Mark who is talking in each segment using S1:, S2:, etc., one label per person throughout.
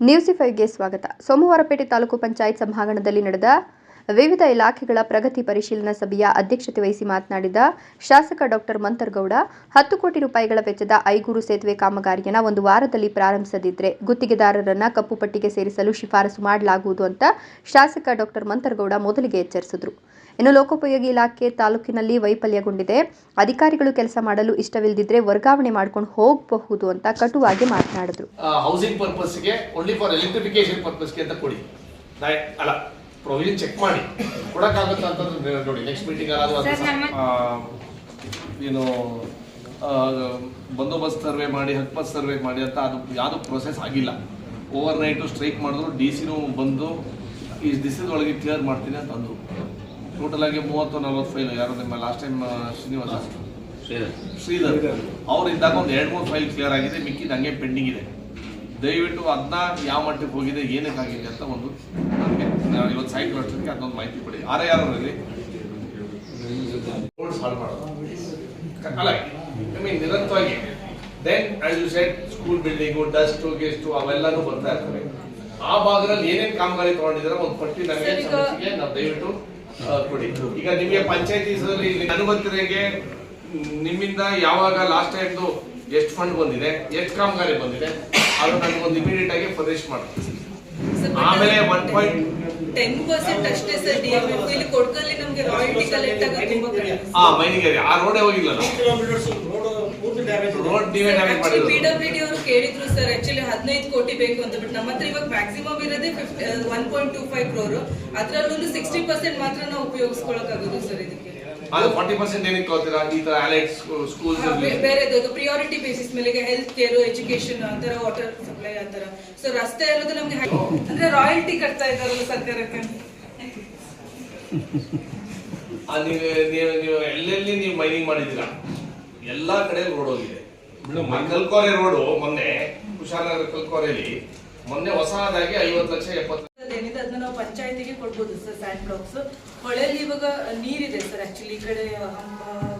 S1: News ಫೈವ್ಗೆ ಸ್ವಾಗತ. ಸೋಮವಾರಪೇಟೆ ತಾಲೂಕು ಪಂಚಾಯತ್ ಸಭಾಂಗಣದಲ್ಲಿ ನಡೆದ ವಿವಿಧ ಇಲಾಖೆಗಳ ಪ್ರಗತಿ ಪರಿಶೀಲನಾ ಸಭೆಯ ಅಧ್ಯಕ್ಷತೆ ವಹಿಸಿ ಮಾತನಾಡಿದ ಶಾಸಕ ಡಾಕ್ಟರ್ ಮಂತರ್ಗೌಡ, ಹತ್ತು ಕೋಟಿ ರೂಪಾಯಿಗಳ ವೆಚ್ಚದ ಐಗೂರು ಸೇತುವೆ ಕಾಮಗಾರಿಯನ್ನು ಒಂದು ವಾರದಲ್ಲಿ ಪ್ರಾರಂಭಿಸದಿದ್ರೆ ಗುತ್ತಿಗೆದಾರರನ್ನ ಕಪ್ಪು ಪಟ್ಟಿಗೆ ಸೇರಿಸಲು ಶಿಫಾರಸು ಮಾಡಲಾಗುವುದು ಅಂತ ಶಾಸಕ ಡಾಕ್ಟರ್ ಮಂತರ್ಗೌಡ ಮೊದಲಿಗೆ ಎಚ್ಚರಿಸಿದರು. ಇನ್ನು ಲೋಕೋಪಯೋಗಿ ಇಲಾಖೆ ತಾಲೂಕಿನಲ್ಲಿ ವೈಫಲ್ಯಗೊಂಡಿದೆ. ಅಧಿಕಾರಿಗಳು ಕೆಲಸ ಮಾಡಲು ಇಷ್ಟವಿಲ್ಲದಿದ್ರೆ ವರ್ಗಾವಣೆ ಮಾಡ್ಕೊಂಡು ಹೋಗಬಹುದು ಅಂತ ಕಟುವಾಗಿ ಮಾತನಾಡಿದರು.
S2: ಹೌಸಿಂಗ್ ಪರ್ಪಸ್ಗೆ ಓನ್ಲಿ ಫಾರ್ ಎಲೆಕ್ಟ್ರಿಫಿಕೇಶನ್ ಪರ್ಪಸ್ಗೆ ಅಂತ ಕೊಡಿ. ಅಲ್ಲ ಪ್ರೊವಿಷನ್ ಚೆಕ್ ಮಾಡಿ. ಕೊಡಕ್ಕಾಗುತ್ತಾ ಅಂತಂದ್ರೆ ನೋಡಿ ನೆಕ್ಸ್ಟ್ ಮೀಟಿಂಗ್
S3: ಏನು ಬಂದೋಬಸ್ತ್ ಸರ್ವೆ ಮಾಡಿ ಹಕ್ಪತ್ ಸರ್ವೆ ಮಾಡಿ ಅಂತ ಅದು ಯಾವುದು ಪ್ರೊಸೆಸ್ ಆಗಿಲ್ಲ. ಓವರ್ ನೈಟು ಸ್ಟ್ರೈಕ್ ಮಾಡಿದ್ರು ಡಿ ಸಿನೂ ಬಂದು ಈ ದಿಸದೊಳಗೆ ಕ್ಲಿಯರ್ ಮಾಡ್ತೀನಿ ಅಂತ ಅಂದರು. ಟೋಟಲ್ ಆಗಿ ಮೂವತ್ತು ನಲ್ವತ್ತು ಫೈಲ್ ಯಾರು ನಿಮ್ಮ ಲಾಸ್ಟ್ ಟೈಮ್ ಶ್ರೀನಿವಾಸ? ಶ್ರೀಧರ್. ಅವ್ರು ಇದ್ದಾಗ ಒಂದು ಎರಡು ಮೂರು ಫೈಲ್ ಕ್ಲಿಯರ್ ಆಗಿದೆ ಮಿಕ್ಕಿದ ಹಂಗೆ ಪೆಂಡಿಂಗ್ ಇದೆ. ದಯವಿಟ್ಟು ಅದನ್ನ ಯಾವ ಮಟ್ಟಕ್ಕೆ ಹೋಗಿದೆ ಏನಕ್ಕೆ ಆಗಿದೆ ಅಂತ ಒಂದು ನನಗೆ ಇವತ್ತು ಸೈಟ್ ಅಷ್ಟೊತ್ತಿಗೆ ಅದೊಂದು ಮಾಹಿತಿ ಕೊಡಿ. ಆರ ಯಾರಲ್ಲಿ
S2: ಸಾಲ್ವ್ ಮಾಡೋದು. ಅಲ್ಲ ಐ ಮೀನ್ ನಿರಂತರವಾಗಿ then as you set school building dust guest ಅವೆಲ್ಲನೂ ಬರ್ತಾ ಇರ್ತವೆ. ಆ ಭಾಗದಲ್ಲಿ ಏನೇನು ಕಾಮಗಾರಿ ತಗೊಂಡಿದ್ದಾರೆ ಒಂದು ಪಟ್ಟಿ ನಮಗೆ ನಾವು ದಯವಿಟ್ಟು ಕೊಡಿ. ಈಗ ನಿಮಗೆ ಪಂಚಾಯತಿ ಅನುಮತಿಗೆ ನಿಮ್ಮಿಂದ ಯಾವಾಗ ಲಾಸ್ಟ್ ಟೈಮ್ದು ಎಷ್ಟು ಫಂಡ್ ಬಂದಿದೆ ಎಷ್ಟು ಕಾಮಗಾರಿ ಬಂದಿದೆ ಅದು ನನಗೊಂದು ಇಮಿಡಿಯೇಟ್ ಆಗಿ ಪ್ರದೇಶ ಮಾಡ್ತೀನಿ. ಆಮೇಲೆ ಒನ್ ಪಾಯಿಂಟ್
S4: ಟೆನ್ ಪರ್ಸೆಂಟ್ ಅಷ್ಟೇ ಸರ್ ಡಿ ಎಂ ಎಫ್ ಇಲ್ಲಿ ಕೊಡ್ಕಲ್ಲಿ ನಮ್ಗೆ ರಾಯಲ್ಟಿ ಕಲೆಕ್ಟ್ ಆಗೋದು ತುಂಬಾ ಕಡಿಮೆ.
S2: ಆ ಮೈನಿಗೇರಿ ಆ ರೋಡೇ ಹೋಗಿಲ್ಲ ನಾವು.
S5: ಕಿಲೋಮೀಟರ್ಸ್ ಪೂರ್ತಿ ಡ್ಯಾಮೇಜ್
S2: ರೋಡ್ ನೀವೇ ಡ್ಯಾಮೇಜ್
S4: ಪಿ
S2: ಮಾಡಿರೋದು.
S4: ಡಬ್ಲ್ಯೂ ಅವರು ಕೇಳಿದ್ರು ಸರ್ ಆಕ್ಚುಲಿ ಹದಿನೈದು ಕೋಟಿ ಬೇಕು ಅಂತ ಬಟ್ ನಮ್ಮ ಹತ್ರ ಇವಾಗ ಮ್ಯಾಕ್ಸಿಮಮ್ ಇರೋದೇ one point two five crore ಅದ್ರಲ್ಲೂ ಸಿಕ್ಸ್ಟಿ ಪರ್ಸೆಂಟ್ ಮಾತ್ರ ನಾವು ಉಪಯೋಗಿಸ್ಕೊಳಕ್ಕಾಗೋದು ಸರ್ ಇದಕ್ಕೆ. ಬೇರೆದು ಪ್ರಿಯಾರಿಟಿ ಬೇಸಿಸ್ ಮೇಲೆ ಹೆಲ್ತ್ ಕೇರ್ ಎಜುಕೇಶನ್ ಆತರ ವಾಟರ್ ಸಪ್ಲೈ ಆತರ ಸೊ ರಸ್ತೆ ಇರೋದು ನಮ್ಗೆ ಅಂದ್ರೆ ರಾಯಲ್ಟಿ ಕಟ್ತಾ ಇದಾರಲ್ಲ ಸರ್ಕಾರಕ್ಕೆ.
S2: ನೀವು ಎಲ್ಲೆಲ್ಲಿ ನೀವು ಮೈನಿಂಗ್ ಮಾಡಿದ್ದೀರಾ? ಎಲ್ಲಾ ಕಡೆ ರೋಡ್ ಹೋಗಿದೆ. ಕಲ್ಕೋರೆ ರೋಡು ಮೊನ್ನೆ ಕುಶಾಲನಗರ ಕಲ್ಕೋರೆಯಲ್ಲಿ ಮೊನ್ನೆ ಹೊಸದಾಗಿ ಐವತ್ತು ಲಕ್ಷ ಎಪ್ಪತ್ತು
S4: ಏನಿದೆ? ಅದನ್ನ ನಾವು ಪಂಚಾಯತಿಗೆ ಕೊಡ್ಬೋದು ಸರ್ ಸ್ಯಾಂಡ್ ಬ್ಲಾಕ್ಸ್ ಹೊಳೆಯಲ್ಲಿ ಇವಾಗ ನೀರಿದೆ ಸರ್ ಆಕ್ಚುಲಿ ಈ ಕಡೆ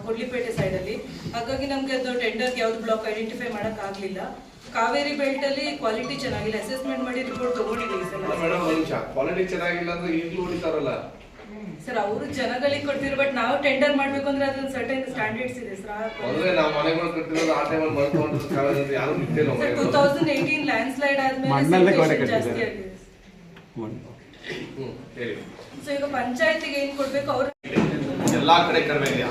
S4: ಕೊಡ್ಲಿಪೇಟೆ ಸೈಡ್ ಅಲ್ಲಿ. ಹಾಗಾಗಿ ನಮ್ಗೆ ಅದು ಟೆಂಡರ್ ಯಾವ್ದು ಬ್ಲಾಕ್ ಐಡೆಂಟಿಫೈ ಮಾಡಕ್ ಆಗ್ಲಿಲ್ಲ. ಕಾವೇರಿ ಬೆಲ್ಟ್ ಅಲ್ಲಿ ಕ್ವಾಲಿಟಿ ಚೆನ್ನಾಗಿಲ್ಲ. ಅಸೆಸ್ಮೆಂಟ್ ಮಾಡಿ ರಿಪೋರ್ಟ್ ತಗೊಂಡಿದ್ದೀವಿ ಸರ್.
S2: ಕ್ವಾಲಿಟಿ ಚೆನ್ನಾಗಿಲ್ಲ ಅಂದ್ರೆ ಈಗಲೂ ಹೊಡಿತಾರಲ್ಲ.
S4: ಸರ್ ಅವರು ಜನಗಳಿಗೆ ಕೊಡ್ತಿದ್ರು ಬಟ್ ನಾವು ಟೆಂಡರ್ ಮಾಡ್ಬೇಕು ಅಂದ್ರೆ ಅದೊಂದು ಸರ್ಟನ್ ಸ್ಟ್ಯಾಂಡರ್ಡ್ಸ್ ಇದೆ ಸರ್
S2: ಅಂದ್ರೆ ನಾವು ಮನೆಗಳು ಕಟ್ಟಿರೋದು ಆ ಟೈಮಲ್ಲಿ ಮಾಡ್ಕೊಂಡು ಯಾರು
S4: sir two thousand eighteen landslide ಆದ್ಮೇಲೆ ಜಾಸ್ತಿ. ಆಗಿದೆ. ಸೊ ಈಗ ಪಂಚಾಯತಿಗೆ ಏನ್ ಕೊಡ್ಬೇಕು ಅವ್ರು
S2: ಎಲ್ಲಾ ಕಡೆ ಕಡಿಮೆ ಆಗಿದೆ.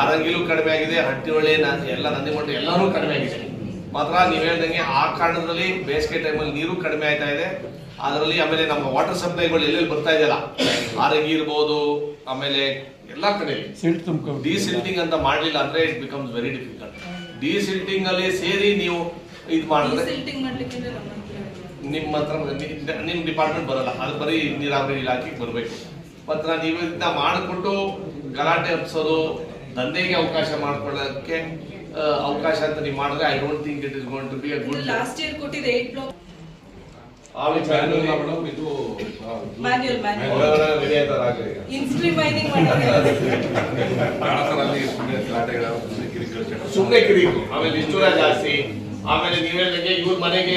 S2: ಆರಂಗಿಲೂ ಕಡಿಮೆ ಆಗಿದೆ ಹಟ್ಟಿಹೊಳೆ ನಾ ಎಲ್ಲ ನಂದಿಮಂಡ ಎಲ್ಲಾನು ಕಡಿಮೆ ಆಗಿದೆ. ಮಾತ್ರ ನೀವು ಹೇಳ್ದಂಗೆ ಆ ಕಾರಣದಲ್ಲಿ ಬೇಸಿಗೆ ಟೈಮಲ್ಲಿ ನೀರು ಕಡಿಮೆ ಆಯ್ತಾ ಇದೆ. ಅದರಲ್ಲಿ ಆಮೇಲೆ ನಮ್ಮ ವಾಟರ್ ಸಪ್ಲೈಗಳು ಎಲ್ಲೆಲ್ಲಿ ಬರ್ತಾ ಇದೆಯಲ್ಲ? ಆರಗಿ ಇರ್ಬೋದು ಆಮೇಲೆ ಎಲ್ಲಾ ಕಡೆ ಡಿಸಿಲ್ಟಿಂಗ್ ಅಂತ ಮಾಡಲಿಲ್ಲ ಅಂದ್ರೆ it becomes very difficult desilting ಅಲ್ಲಿ ಸೇರಿ ನೀವು ಇದು ಮಾಡಿದ್ರೆ
S4: ನಿಮ್ಮ ಹತ್ರ
S2: ನಿಮ್ಮ ಡಿಪಾರ್ಟ್ಮೆಂಟ್ ಬರಲ್ಲ. ಅದು ಬರೀ ನೀರಾವರಿ ಇಲಾಖೆಗೆ ಬರಬೇಕು. ಮಾತ್ರ ನೀವು ಇದನ್ನ ಮಾಡಿಕೊಟ್ಟು ಗಲಾಟೆ ಹಬ್ಸೋದು ದಂಧೆಗೆ ಅವಕಾಶ ಮಾಡ್ಕೊಳ್ಳೋಕ್ಕೆ ಆ, ಅವಕಾಶ ಅಂತ ನೀವು ಮಾಡಿದ್ರೆ I don't think it is going to be a good
S4: last year ಕೊಟ್ಟಿದೆ 8 ಬ್ಲಾಕ್
S2: ಆ ವಿಚಾರದಲ್ಲಿ
S4: ಮ್ಯಾನ್ಯುಯಲ್ ಮ್ಯಾನ್ಯುಯಲ್
S2: ಅವರವರ ವಿಧೇಯತರಾಗಲಿ ಈಗ.
S4: ಇನ್ಸ್ಟ್ರಿ ಮೈನಿಂಗ್ ಮಾಡೋದು
S2: ಸುಮ್ಮನೆ ಕಿರಿಕು ಆಮೇಲೆ ಇಷ್ಟುರ ಜಾಸ್ತಿ. ಆಮೇಲೆ ನೀವೇ ನನಗೆ ಇವ್ರ ಮನೆಗೆ